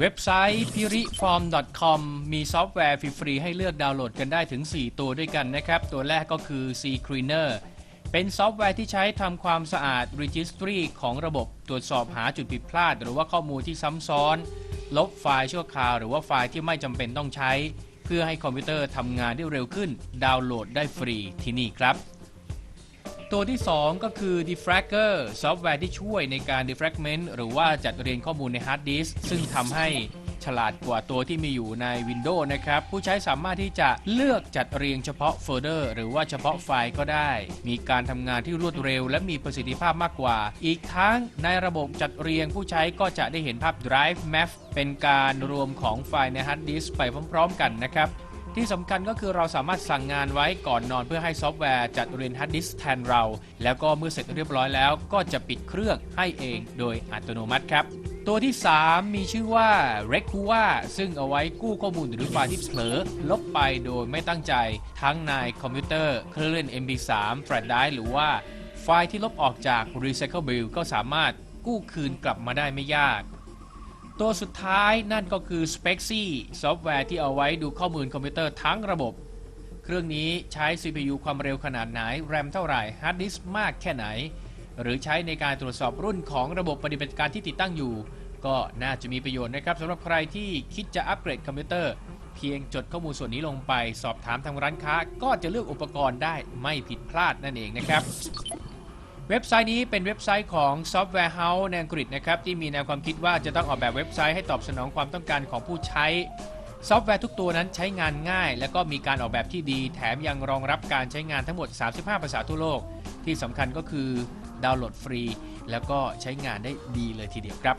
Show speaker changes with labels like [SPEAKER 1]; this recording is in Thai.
[SPEAKER 1] เว็บไซต์ piriform.com มีซอฟต์แวร์ฟรีๆให้เลือกดาวน์โหลดกันได้ถึง 4 ตัวด้วยกันนะครับ ตัวแรกก็คือ C Cleaner เป็นซอฟต์แวร์ที่ใช้ทำความสะอาด Registry ของระบบตรวจสอบหาจุดผิดพลาด หรือว่าข้อมูลที่ซ้ำซ้อน ลบไฟล์ชั่วคราว หรือว่าไฟล์ที่ไม่จำเป็นต้องใช้ เพื่อให้คอมพิวเตอร์ทำงานได้เร็วขึ้น ดาวน์โหลดได้ฟรีที่นี่ครับ ตัวที่ 2 ก็คือ Defragger ซอฟต์แวร์ที่ช่วยในการ defragment หรือว่าจัดเรียงข้อมูลในฮาร์ดดิสก์ซึ่งทำให้ฉลาดกว่าตัวที่มีอยู่ใน Windows นะครับ ผู้ใช้สามารถที่จะเลือกจัดเรียงเฉพาะโฟลเดอร์หรือว่าเฉพาะไฟล์ก็ได้ มีการทำงานที่รวดเร็ว และมีประสิทธิภาพมากกว่า อีกทั้งในระบบจัดเรียงผู้ใช้ก็จะได้เห็นภาพ Drive Map เป็นการรวมของไฟล์ในฮาร์ดดิสก์ไปพร้อม ๆ กันนะครับ ที่สำคัญก็คือเราสามารถสั่งงานไว้ก่อนนอนเพื่อให้ซอฟต์แวร์จัดเรียนฮาร์ดดิสก์แทนเรา แล้วก็เมื่อเสร็จเรียบร้อยแล้ว ก็จะปิดเครื่องให้เองโดยอัตโนมัติครับ ตัวที่ 3 มีชื่อว่า r e c u a ซึ่งเอาไว้กู้ข้อมูลหรือไฟล์ที่เผลอลบไปโดยไม่ตั้งใจ ทั้งในคอมพิวเตอร์เครื่องเล่น MP3 Flash Drive หรือว่าไฟล์ที่ลบออกจาก Recyclable ก็สามารถกู้คืนกลับมาได้ไม่ยาก ตัวสุดท้ายนั่นก็คือ Spexy ซอฟต์แวร์ที่เอาไว้ดูข้อมูลคอมพิวเตอร์ทั้งระบบ เครื่องนี้ใช้ CPU ความเร็วขนาดไหน แรมเท่าไหร่ฮาร์ดดิสก์มากแค่ไหน หรือใช้ในการตรวจสอบรุ่นของระบบปฏิบัติการที่ติดตั้งอยู่ ก็น่าจะมีประโยชน์นะครับสำหรับใครที่คิดจะอัปเกรดคอมพิวเตอร์ เพียงจดข้อมูลส่วนนี้ลงไป สอบถามทางร้านค้า ก็จะเลือกอุปกรณ์ได้ไม่ผิดพลาดนั่นเองนะครับ เว็บไซต์นี้เป็นเว็บไซต์ของ Software House ในอังกฤษนะครับที่มีแนวความคิดว่าจะต้องออกแบบเว็บไซต์ให้ตอบสนองความต้องการของผู้ใช้ ซอฟต์แวร์ทุกตัวนั้นใช้งานง่าย และก็มีการออกแบบที่ดี แถมยังรองรับการใช้งานทั้งหมด 35 ภาษาทั่วโลก ที่สำคัญก็คือดาวน์โหลดฟรี แล้วก็ใช้งานได้ดีเลยทีเดียวครับ